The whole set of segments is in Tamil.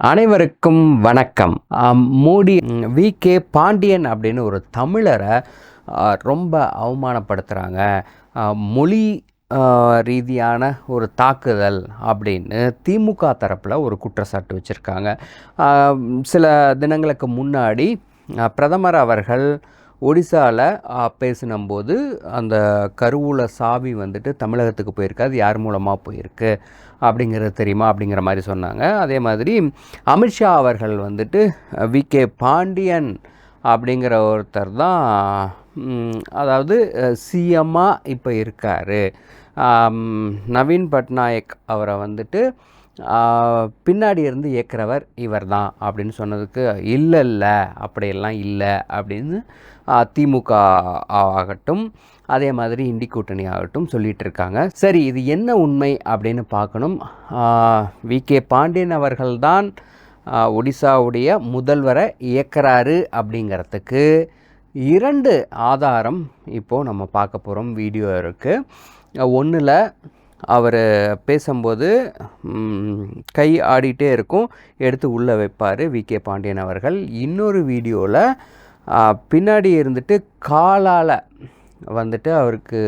அனைவருக்கும் வணக்கம். மோடி வி. கே. பாண்டியன் அப்படின்னு ஒரு தமிழரை ரொம்ப அவமானப்படுத்துகிறாங்க மொழி ரீதியான ஒரு தாக்குதல் அப்படின்னு திமுக தரப்பில் ஒரு குற்றச்சாட்டு வச்சுருக்காங்க. சில தினங்களுக்கு முன்னாடி பிரதமர் அவர்கள் ஒடிசாவில் பேசினம்போது அந்த கருவூல சாவி வந்துட்டு தமிழகத்துக்கு போயிருக்கு. அது யார் மூலமாக போயிருக்கு? அப்படிங்கிறது தெரியுமா? அப்படிங்கிற மாதிரி சொன்னாங்க. அதே மாதிரி அமித்ஷா அவர்கள் வந்துட்டு வி. கே. பாண்டியன் அப்படிங்கிற ஒருத்தர் தான் அதாவது சிஎம்மாக இப்போ இருக்கார். நவீன் பட்நாயக் அவரை வந்துட்டு பின்னாடி இருந்து இயக்குறவர் இவர் தான் அப்படின்னு சொன்னதுக்கு இல்லை இல்லை அப்படியெல்லாம் இல்லை அப்படின்னு திமுக ஆகட்டும் அதே மாதிரி இண்டி கூட்டணி ஆகட்டும் சொல்லிட்டு இருக்காங்க. சரி இது என்ன உண்மை அப்படின்னு பார்க்கணும். வி. கே. பாண்டியன் அவர்கள்தான் ஒடிசாவுடைய முதல்வரை இயக்குறாரு அப்படிங்கிறதுக்கு இரண்டு ஆதாரம் இப்போது நம்ம பார்க்க போகிறோம் வீடியோ இருக்குது ஒன்றில் அவர் பேசும்போது கை ஆடிட்டே இருக்கும். எடுத்து உள்ளே வைப்பார் வி. கே. பாண்டியன் அவர்கள். இன்னொரு வீடியோவில் பின்னாடி இருந்துட்டு காலால் வந்துட்டு அவருக்கு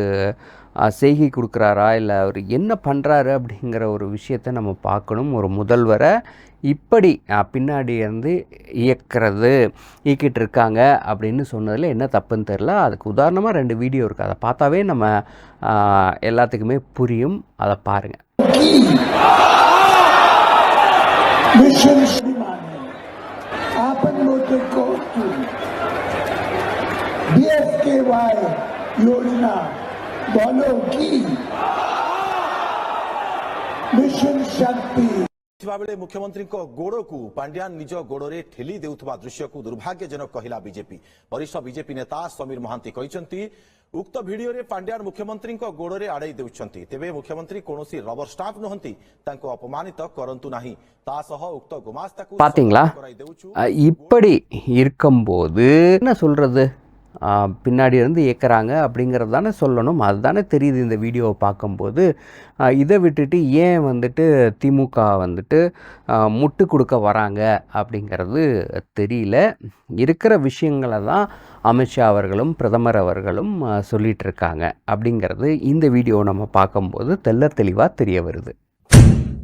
செய்கை கொடுக்குறாரா? இல்லை அவர் என்ன பண்ணுறாரு அப்படிங்கிற ஒரு விஷயத்தை நம்ம பார்க்கணும். ஒரு முதல்வரை இப்படி ஆ, பின்னாடி இருந்து இயக்கிறது இயக்கிட்டு இருக்காங்க அப்படின்னு சொன்னதில் என்ன தப்புன்னு தெரில அதுக்கு உதாரணமாக ரெண்டு வீடியோ இருக்குது அதை பார்த்தாவே நம்ம ஆ, எல்லாத்துக்குமே புரியும் அதை பாருங்கள் मिशन श्रीमान आपण मोठे कौतुक बीएसकेवाय योजना बोलो की मिशन शक्ति ଥିବାବେଳେ ମୁଖ୍ୟମନ୍ତ୍ରୀଙ୍କ ଗୋଡକୁ ପାଣ୍ଡିଆନ ନିଜ ଗୋଡରେ ଠେଲି ଦେଉଥିବା ଦୃଶ୍ୟକୁ ଦୁର୍ଭାଗ୍ୟଜନକ କହିଲା ବିଜେପି ବରିଷ୍ଠ ବିଜେପି ନେତା ସମୀର ମହାନ୍ତି କହିଛନ୍ତି ଉକ୍ତ ଭିଡିଓରେ ପାଣ୍ଡିଆନ ମୁଖ୍ୟମନ୍ତ୍ରୀଙ୍କ ଗୋଡରେ ଆଡେଇ ଦେଉଛନ୍ତି ତେବେ ମୁଖ୍ୟମନ୍ତ୍ରୀ କୌଣସି ରବର ଷ୍ଟାମ୍ପ ନୁହନ୍ତି ତାଙ୍କୁ ଅପମାନିତ କରନ୍ତୁ ନାହିଁ ତା ସହ ଉକ୍ତ ଗୁମାସ୍ତାକୁ பார்த்தீங்களா କରାଇ ଦେଉଛୁ அஹ் இப்படி இருக்கும்போது என்ன சொல்கிறது பின்னாடி இருந்து இயக்குறாங்க அப்படிங்கிறது தானே சொல்லணும். அதுதானே தெரியுது இந்த வீடியோவை பார்க்கும்போது. இதை விட்டுட்டு ஏன் வந்துட்டு திமுக வந்துட்டு முட்டு கொடுக்க வராங்க அப்படிங்கிறது தெரியல. இருக்கிற விஷயங்களை தான் அமித்ஷா அவர்களும் பிரதமர் அவர்களும் சொல்லிகிட்ருக்காங்க அப்படிங்கிறது இந்த வீடியோவை நம்ம பார்க்கும்போது தெள்ள தெளிவாக தெரிய வருது.